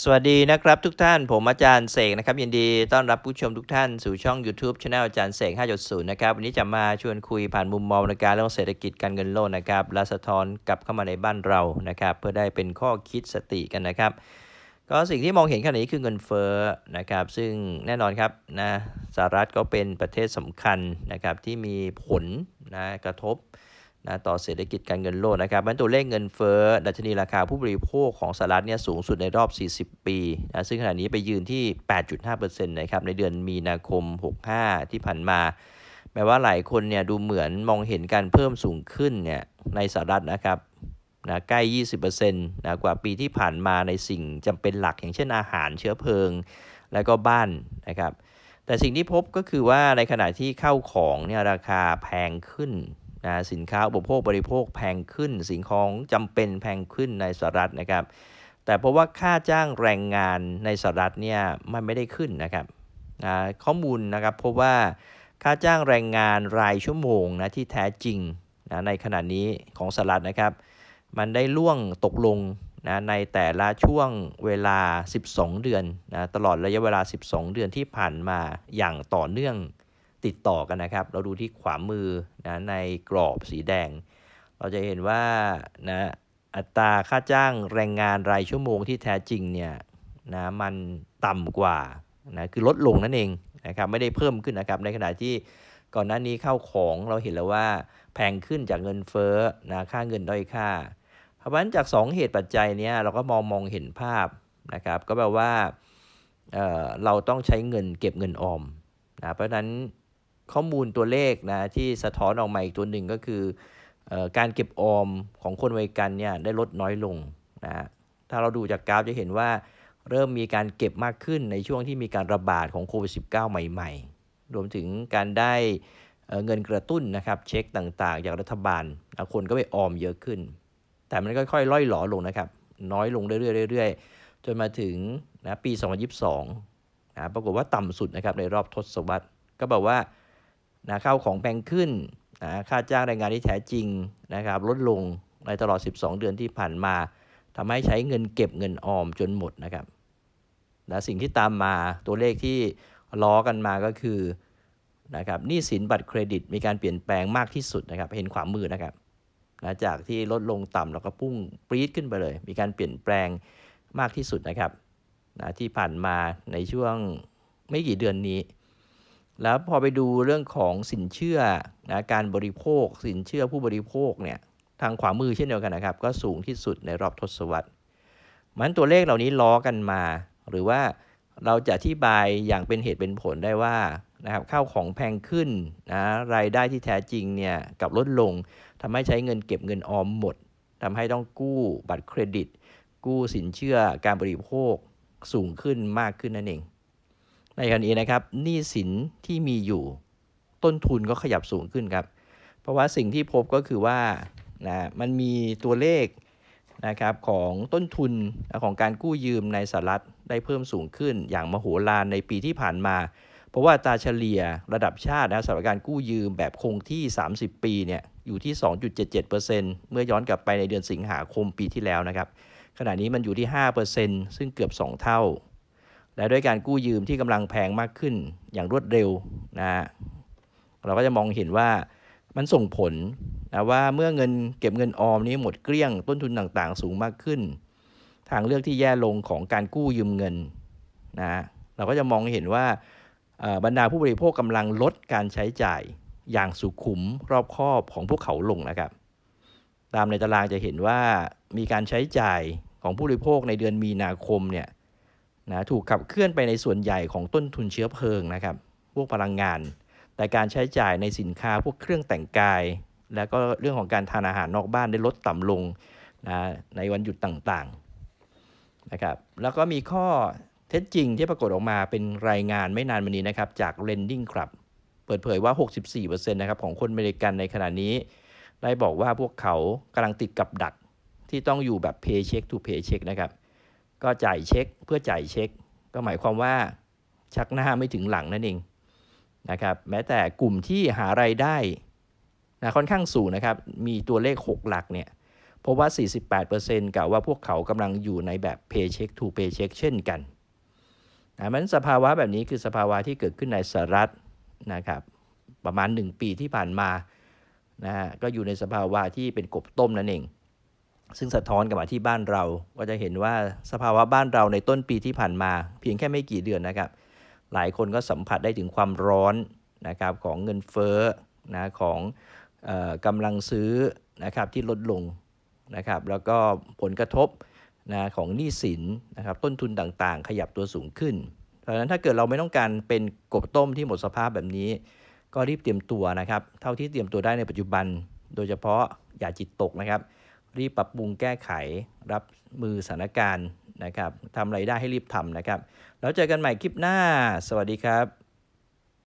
สวัสดีนะครับทุกท่านผมอาจารย์เสกนะครับยินดีต้อนรับผู้ชมทุกท่านสู่ช่อง YouTube c h anel อาจารย์เสก 5.0 นะครับวันนี้จะมาชวนคุยผ่านมุมมองในการเรื่องเศรษฐกิจการเงินโลกนะครับและสะท้อนกลับเข้ามาในบ้านเรานะครับเพื่อได้เป็นข้อคิดสติกันนะครับ ก็สิ่งที่มองเห็นขณะนี้คือเงินเฟ้อนะครับซึ่งแน่นอนครับนะสหรัฐก็เป็นประเทศสำคัญนะครับที่มีผลนะกระทบ นะต่อเศรษฐกิจการเงินโลกนะครับมันตัวเลขเงินเฟ้อดัชนีราคาผู้บริโภคของสหรัฐเนี่ยสูงสุดในรอบ 40 ปีนะซึ่งขณะนี้ไปยืนที่ 8.5%นะครับในเดือนมีนาคม 65 ที่ผ่านมา แม้ว่าหลายคนเนี่ยดูเหมือนมองเห็นการเพิ่มสูงขึ้นเนี่ยในสหรัฐนะครับนะใกล้ 20%นะกว่าปีที่ผ่านมาในสิ่งจำเป็นหลักอย่างเช่นอาหารเชื้อเพลิง และก็บ้านนะครับแต่สิ่งที่พบก็คือว่าในขณะที่เข้าของเนี่ยราคาแพงขึ้น นะสินค้าอุปโภคบริโภคแพงขึ้น สิ่งของจำเป็นแพงขึ้นในสหรัฐนะครับ แต่เพราะว่าค่าจ้างแรงงานในสหรัฐเนี่ยมันไม่ได้ขึ้นนะครับนะข้อมูลนะครับพบว่าค่าจ้างแรงงานรายชั่วโมงนะที่แท้จริงนะในขณะนี้ของสหรัฐนะครับ มันได้ล่วงตกลงนะในแต่ละช่วงเวลา 12 เดือนนะตลอดระยะเวลา 12 เดือนที่ผ่านมาอย่างต่อเนื่อง ติดต่อกันนะครับ เราดูที่ขวามือนะในกรอบสีแดง เราจะเห็นว่านะอัตราค่าจ้างแรงงานรายชั่วโมงที่แท้จริงเนี่ยนะมันต่ำกว่านะคือลดลงนั่นเองนะครับไม่ได้เพิ่มขึ้นนะครับในขณะที่ก่อนหน้านี้เข้าของเราเห็นแล้วว่าแพงขึ้นจากเงินเฟ้อนะค่าเงินด้อยค่า เพราะฉะนั้นจาก 2 เหตุปัจจัยเนี้เราก็มองมองเห็นภาพนะครับก็แปลว่าเเราต้องใช้เงินเก็บเงินออมนะเพราะฉะนั้น ข้อมูลตัวเลขนะที่สะท้อนออกมาอีกตัวหนึ่งก็คืออการเก็บออมของคนวัยกันเนี่ยได้ลดน้อยลงนะถ้าเราดูจากกราฟจะเห็นว่าเริ่มมีการเก็บมากขึ้นในช่วงที่มีการระบาดของโควิด -19 ใหม่ ๆ รวมถึงการได้เงินกระตุ้นนะครับเช็คต่างๆ จากรัฐบาล คนก็ไปออมเยอะขึ้น แต่มันก็ค่อยๆล่อยหลอลงนะครับ น้อยลงเรื่อยๆจนมาถึงนะปี 2022นะปรากฏว่าต่ำสุดนะครับในรอบทศวรรษ ก็บอกว่า นะข้าวของแพงขึ้นนะค่าจ้างแรงงานที่แท้จริงนะครับลดลงในตลอด 12 เดือนที่ผ่านมาทำให้ใช้เงินเก็บเงินออมจนหมดนะครับนะสิ่งที่ตามมาตัวเลขที่ล้อกันมาก็คือนะครับหนี้สินบัตรเครดิตมีการเปลี่ยนแปลงมากที่สุดนะครับ เห็นขวามือนะครับนะจากที่ลดลงต่ำแล้วก็พุ่งปรี๊ดขึ้นไปเลย มีการเปลี่ยนแปลงมากที่สุดนะครับนะที่ผ่านมาในช่วงไม่กี่เดือนนี้ แล้วพอไปดูเรื่องของสินเชื่อนะการบริโภค สินเชื่อผู้บริโภคเนี่ยทางขวามือเช่นเดียวกันนะครับ ก็สูงที่สุดในรอบทศวรรษมันตัวเลขเหล่านี้ล้อกันมา หรือว่าเราจะอธิบายอย่างเป็นเหตุเป็นผลได้ว่านะครับข้าวของแพงขึ้นนะรายได้ที่แท้จริงเนี่ยกับลดลงทำให้ใช้เงินเก็บเงินออมหมดทำให้ต้องกู้บัตรเครดิต กู้สินเชื่อการบริโภคสูงขึ้นมากขึ้นนั่นเอง ในกรณีนะครับหนี้สินที่มีอยู่ต้นทุนก็ขยับสูงขึ้นครับ เพราะว่าสิ่งที่พบก็คือว่านะมันมีตัวเลขนะครับของต้นทุนของการกู้ยืมในสหรัฐได้เพิ่มสูงขึ้น อย่างมโหฬารในปีที่ผ่านมา เพราะว่าตาเฉลี่ยระดับชาตินะสำหรับการกู้ยืมแบบคงที่ 30 ปีเนี่ยอยู่ที่ 2.77%เมื่อย้อนกลับไปในเดือนสิงหาคมปีที่แล้วนะครับขณะนี้มันอยู่ที่ 5%ซึ่งเกือบ 2 เท่า และด้วยการกู้ยืมที่กำลังแพงมากขึ้นอย่างรวดเร็วนะเราก็จะมองเห็นว่ามันส่งผลนะว่าเมื่อเงินเก็บเงินออมนี้หมดเกลี้ยงต้นทุนต่างๆ สูงมากขึ้น ทางเลือกที่แย่ลงของการกู้ยืมเงินนะเราก็จะมองเห็นว่าบรรดาผู้บริโภคกำลังลดการใช้จ่ายอย่างสุขุมรอบคอบของพวกเขาลงนะครับ ตามในตารางจะเห็นว่ามีการใช้จ่ายของผู้บริโภคในเดือนมีนาคมเนี่ย นะถูกขับเคลื่อนไปในส่วนใหญ่ของต้นทุนเชื้อเพลิงนะครับ พวกพลังงาน แต่การใช้จ่ายในสินค้าพวกเครื่องแต่งกาย แล้วก็เรื่องของการทานอาหารนอกบ้านได้ลดต่ำลงนะในวันหยุดต่างๆนะครับ แล้วก็มีข้อเท็จจริงที่ปรากฏออกมาเป็นรายงานไม่นานมานี้นะครับ จาก Lending Club เปิดเผยว่า 64%นะครับของคนอเมริกันในขณะนี้ ได้บอกว่าพวกเขากำลังติดกับดักที่ต้องอยู่แบบ paycheck to paycheck นะครับ ก็จ่ายเช็คเพื่อจ่ายเช็ค ก็หมายความว่าชักหน้าไม่ถึงหลังนั่นเองนะครับแม้แต่กลุ่มที่หาไรายได้นะค่อนข้างสูงนะครับมีตัวเลข 6 หลักเนี่ยพราะว่า 48%กล่าวว่าพวกเขากำลังอยู่ในแบบ paycheck to paycheck เช่นกันนะมันสภาวะแบบนี้คือสภาวะที่เกิดขึ้นในสหรัฐนะครับประมาณ 1 ปีที่ผ่านมานะฮะก็อยู่ในสภาวะที่เป็นกบต้มนั่นเอง ซึ่งสะท้อนกลับมาที่บ้านเรา ก็จะเห็นว่าสภาวะบ้านเราในต้นปีที่ผ่านมา เพียงแค่ไม่กี่เดือนนะครับ หลายคนก็สัมผัสได้ถึงความร้อนนะครับของเงินเฟ้อนะของออกำลังซื้อนะครับที่ลดลงนะครับ แล้วก็ผลกระทบนะของหนี้สินนะครับต้นทุนต่างๆ ขยับตัวสูงขึ้น เพราะฉะนั้นถ้าเกิดเราไม่ต้องการเป็นกบต้มที่หมดสภาพแบบนี้ ก็รีบเตรียมตัวนะครับ เท่าที่เตรียมตัวได้ในปัจจุบัน โดยเฉพาะอย่าจิตตกนะครับ รีบปรับปรุงแก้ไข รับมือสถานการณ์นะครับทำอะไรได้ให้รีบทำนะครับ แล้วเจอกันใหม่คลิปหน้า สวัสดีครับ